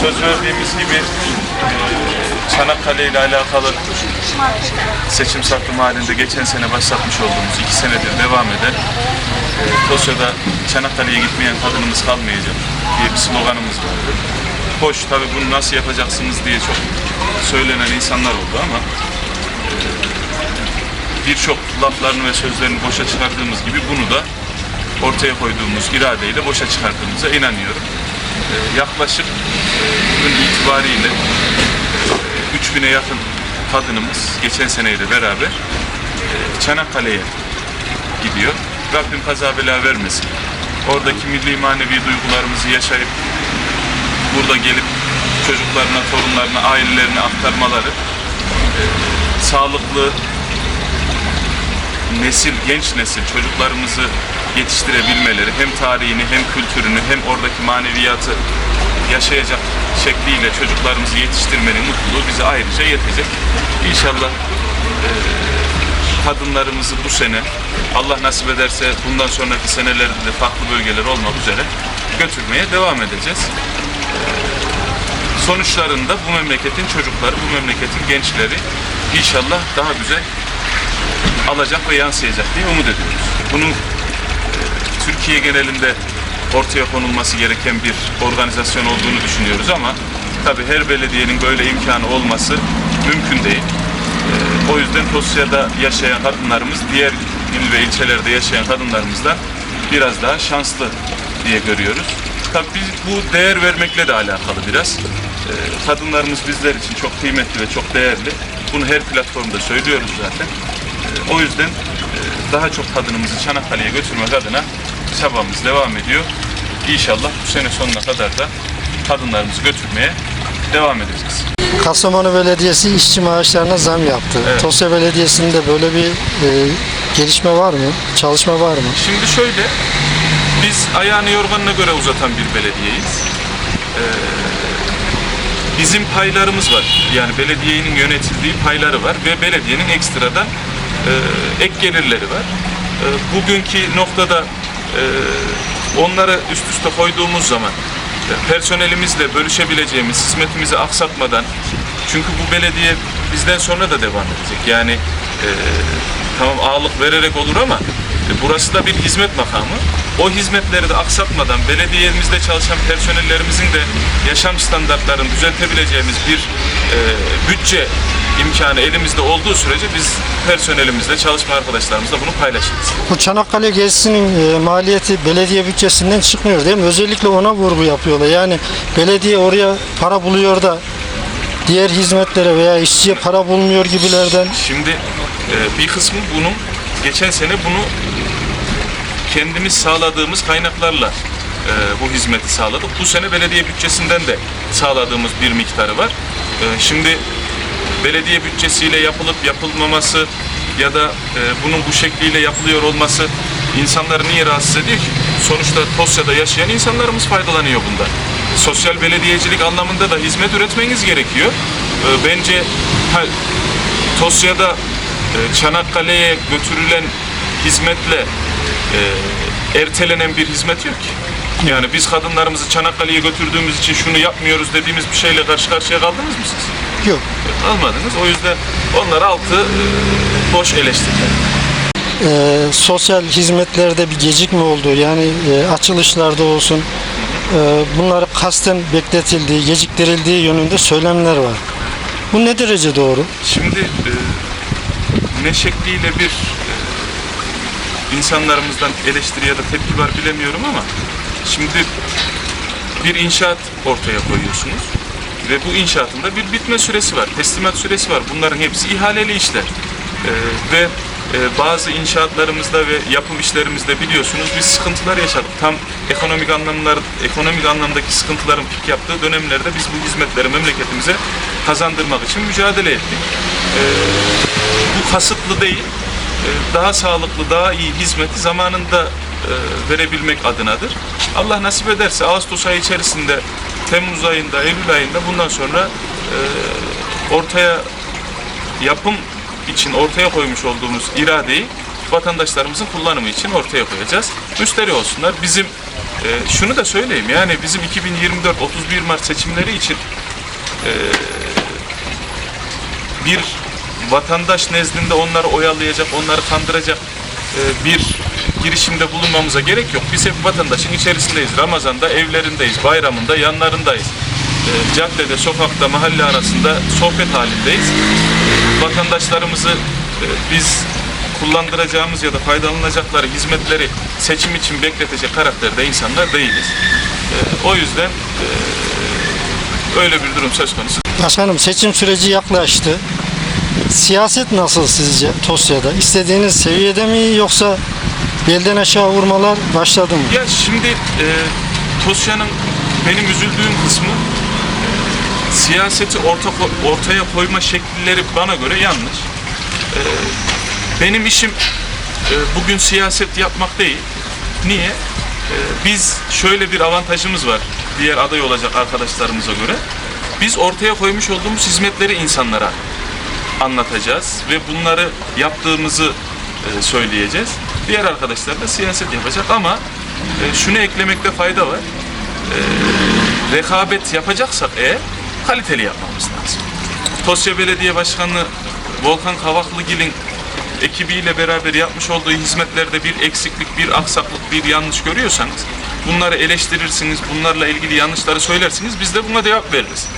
söz verdiğimiz gibi e, Çanakkale ile alakalı seçim takvimi halinde geçen sene başlatmış olduğumuz iki senedir devam eden e, Tosya'da Çanakkale'ye gitmeyen kadınımız kalmayacak diye bir sloganımız vardı. Hoş tabi bunu nasıl yapacaksınız diye çok söylenen insanlar oldu ama e, birçok laflarını ve sözlerini boşa çıkardığımız gibi bunu da ortaya koyduğumuz iradeyle boşa çıkardığımıza inanıyorum. E, yaklaşık e, bugün itibariyle e, 3000'e yakın kadınımız geçen seneyle beraber e, Çanakkale'ye gidiyor. Rabbim kaza bela vermesin. Oradaki milli manevi duygularımızı yaşayıp burada gelip çocuklarına, torunlarına, ailelerine aktarmaları e, sağlıklı nesil, genç nesil çocuklarımızı yetiştirebilmeleri hem tarihini hem kültürünü hem oradaki maneviyatı yaşayacak şekliyle çocuklarımızı yetiştirmenin mutluluğu bize ayrıca yetecek. İnşallah e, kadınlarımızı bu sene Allah nasip ederse bundan sonraki senelerde de farklı bölgeler olmak üzere götürmeye devam edeceğiz. Sonuçlarında bu memleketin çocukları, bu memleketin gençleri inşallah daha güzel alacak ve yansıyacak diye umut ediyoruz. Bunun e, Türkiye genelinde ortaya konulması gereken bir organizasyon olduğunu düşünüyoruz ama tabii her belediyenin böyle imkanı olması mümkün değil. E, o yüzden Tosya'da yaşayan kadınlarımız diğer il ve ilçelerde yaşayan kadınlarımızdan biraz daha şanslı diye görüyoruz. Tabii biz bu değer vermekle de alakalı biraz. E, kadınlarımız bizler için çok kıymetli ve çok değerli. Bunu her platformda söylüyoruz zaten. O yüzden e, daha çok kadınımızı Çanakkale'ye götürmek adına çabamız devam ediyor. İnşallah bu sene sonuna kadar da kadınlarımızı götürmeye devam edeceğiz. Kastamonu Belediyesi işçi maaşlarına zam yaptı. Evet. Tosya Belediyesi'nde böyle bir e, gelişme var mı? Çalışma var mı? Şimdi şöyle, biz ayağını yorganına göre uzatan bir belediyeyiz. Ee, bizim paylarımız var. Yani belediyenin yönetildiği payları var ve belediyenin ekstradan ek gelirleri var. E, bugünkü noktada e, onları üst üste koyduğumuz zaman e, personelimizle bölüşebileceğimiz, hizmetimizi aksatmadan çünkü bu belediye bizden sonra da devam edecek. Yani e, tamam ağırlık vererek olur ama burası da bir hizmet makamı. O hizmetleri de aksatmadan belediyemizde çalışan personellerimizin de yaşam standartlarını düzeltebileceğimiz bir e, bütçe imkanı elimizde olduğu sürece biz personelimizle, çalışma arkadaşlarımızla bunu paylaşırız. Bu Çanakkale gezisinin e, maliyeti belediye bütçesinden çıkmıyor değil mi? Özellikle ona vurgu yapıyorlar. Yani belediye oraya para buluyor da diğer hizmetlere veya işçiye para bulmuyor gibilerden. Şimdi e, bir kısmı bunun geçen sene bunu kendimiz sağladığımız kaynaklarla e, bu hizmeti sağladık. Bu sene belediye bütçesinden de sağladığımız bir miktarı var. E, şimdi belediye bütçesiyle yapılıp yapılmaması ya da e, bunun bu şekliyle yapılıyor olması insanları niye rahatsız ediyor ki? Sonuçta Tosya'da yaşayan insanlarımız faydalanıyor bundan. Sosyal belediyecilik anlamında da hizmet üretmeniz gerekiyor. E, bence ha, Tosya'da Çanakkale'ye götürülen hizmetle e, ertelenen bir hizmet yok ki. Yani biz kadınlarımızı Çanakkale'ye götürdüğümüz için şunu yapmıyoruz dediğimiz bir şeyle karşı karşıya kaldınız mı siz? Yok. Almadınız. O yüzden onlar altı e, boş eleştiriler. E, sosyal hizmetlerde bir gecikme oldu. Yani e, açılışlarda olsun e, bunları kasten bekletildiği, geciktirildiği yönünde söylemler var. Bu ne derece doğru? Şimdi e, ne şekliyle bir e, insanlarımızdan eleştiri ya da tepki var bilemiyorum ama şimdi bir inşaat ortaya koyuyorsunuz ve bu inşaatın da bir bitme süresi var, teslimat süresi var. Bunların hepsi ihaleli işler. E, ve e, bazı inşaatlarımızda ve yapım işlerimizde biliyorsunuz biz sıkıntılar yaşadık. Tam ekonomik anlamlar, ekonomik anlamdaki sıkıntıların pik yaptığı dönemlerde biz bu hizmetleri memleketimize kazandırmak için mücadele ettik. E, bu kasıtlı değil, e, daha sağlıklı, daha iyi hizmeti zamanında e, verebilmek adınadır. Allah nasip ederse Ağustos ayı içerisinde, Temmuz ayında, Eylül ayında bundan sonra e, ortaya yapım için ortaya koymuş olduğumuz iradeyi vatandaşlarımızın kullanımı için ortaya koyacağız. Müşteri olsunlar. Bizim Ee, şunu da söyleyeyim yani bizim 2024 31 Mart seçimleri için e, bir vatandaş nezdinde onları oyalayacak, onları kandıracak e, bir girişimde bulunmamıza gerek yok. Biz hep vatandaşın içerisindeyiz. Ramazan'da evlerindeyiz, bayramında yanlarındayız. E, caddede, sokakta, mahalle arasında sohbet halindeyiz. Vatandaşlarımızı e, biz kullandıracağımız ya da faydalanacakları hizmetleri seçim için bekletecek karakterde insanlar değiliz. E, o yüzden e, öyle bir durum söz konusu. Başkanım seçim süreci yaklaştı. Siyaset nasıl sizce Tosya'da? İstediğiniz seviyede mi yoksa belden aşağı vurmalar başladı mı? Ya şimdi e, Tosya'nın benim üzüldüğüm kısmı siyaseti orta, ortaya koyma şekilleri bana göre yanlış. E, benim işim e, bugün siyaset yapmak değil. Niye? E, biz şöyle bir avantajımız var diğer aday olacak arkadaşlarımıza göre. Biz ortaya koymuş olduğumuz hizmetleri insanlara anlatacağız ve bunları yaptığımızı e, söyleyeceğiz. Diğer arkadaşlar da siyaset yapacak ama e, şunu eklemekte fayda var. E, rekabet yapacaksak eğer kaliteli yapmamız lazım. Tosya Belediye Başkanı Volkan Kavaklıgil'in ekibiyle beraber yapmış olduğu hizmetlerde bir eksiklik, bir aksaklık, bir yanlış görüyorsanız bunları eleştirirsiniz, bunlarla ilgili yanlışları söylersiniz, biz de buna cevap veririz.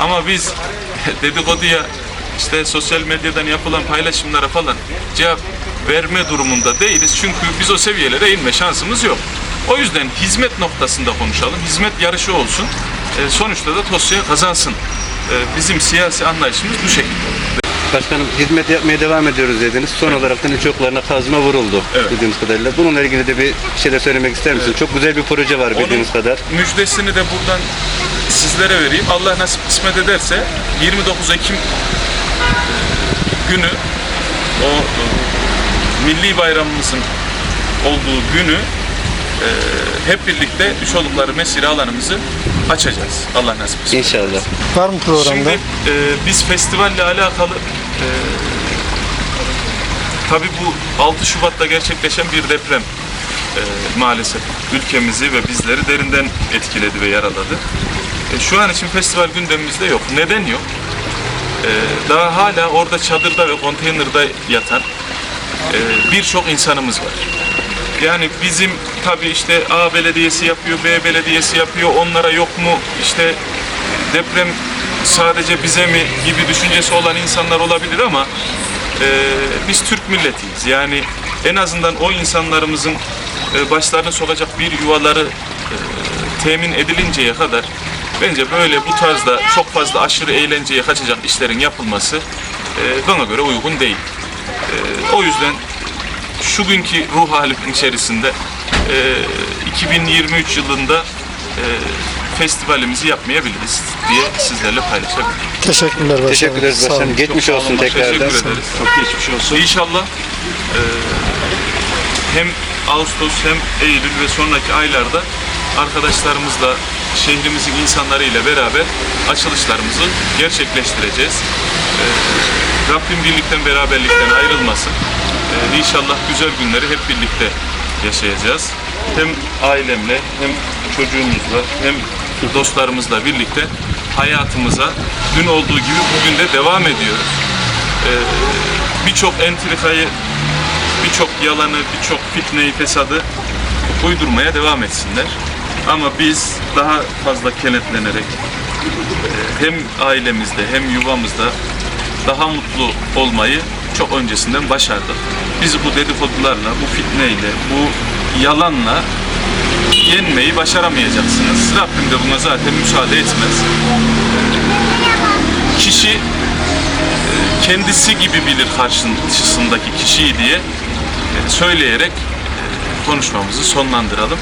Ama biz dedikoduya, işte sosyal medyadan yapılan paylaşımlara falan cevap verme durumunda değiliz. Çünkü biz o seviyelere inme şansımız yok. O yüzden hizmet noktasında konuşalım, hizmet yarışı olsun. E, sonuçta da Tosya kazansın. E, bizim siyasi anlayışımız bu şekilde. Başkanım hizmet yapmaya devam ediyoruz dediniz. Son olarak da çoklarına kazma vuruldu Evet. bildiğimiz kadarıyla. Bununla ilgili de bir şeyler söylemek ister misiniz? Çok güzel bir proje var bildiğimiz Onun kadar. müjdesini de buradan sizlere vereyim. Allah nasip kısmet ederse 29 Ekim günü o e, milli bayramımızın olduğu günü hep birlikte Üşolukları Mesire alanımızı açacağız. Allah nasip kısmet. İnşallah. Var mı programda? Şimdi e, biz festivalle alakalı e, tabii bu 6 Şubat'ta gerçekleşen bir deprem e, maalesef ülkemizi ve bizleri derinden etkiledi ve yaraladı. E, şu an için festival gündemimizde yok. Neden yok? E, daha hala orada çadırda ve konteynerde yatan e, birçok insanımız var. Yani bizim tabii işte A belediyesi yapıyor, B belediyesi yapıyor, onlara yok mu işte deprem sadece bize mi gibi düşüncesi olan insanlar olabilir ama e, biz Türk milletiyiz. Yani en azından o insanlarımızın e, başlarını sokacak bir yuvaları e, temin edilinceye kadar bence böyle bu tarzda çok fazla aşırı eğlenceye kaçacak işlerin yapılması e, bana göre uygun değil. E, o yüzden şu günkü ruh halim içerisinde e, 2023 yılında e, festivalimizi yapmayabiliriz diye sizlerle paylaşabilirim. Teşekkürler başkanım. Teşekkür ederiz Sağ olun. başkanım. Geçmiş Çok sağ olsun olun, tekrardan. Teşekkür ederiz. Çok geçmiş olsun. İnşallah e, hem Ağustos hem Eylül ve sonraki aylarda arkadaşlarımızla şehrimizin insanlarıyla beraber açılışlarımızı gerçekleştireceğiz. E, Rabbim birlikten beraberlikten ayrılmasın. E, inşallah güzel günleri hep birlikte yaşayacağız. Hem ailemle hem çocuğumuzla hem dostlarımızla birlikte hayatımıza dün olduğu gibi bugün de devam ediyoruz. E, birçok entrikayı, birçok yalanı, birçok fitneyi, fesadı uydurmaya devam etsinler. Ama biz daha fazla kenetlenerek e, hem ailemizde hem yuvamızda daha mutlu olmayı çok öncesinden başardık. Biz bu dedikodularla, bu fitneyle, bu yalanla yenmeyi başaramayacaksınız. Rabbim de buna zaten müsaade etmez. Kişi kendisi gibi bilir karşısındaki kişiyi diye e, söyleyerek e, konuşmamızı sonlandıralım.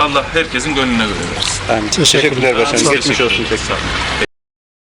Allah herkesin gönlüne göre versin. Amin. Teşekkürler başkanım. Geçmiş olsun tekrar.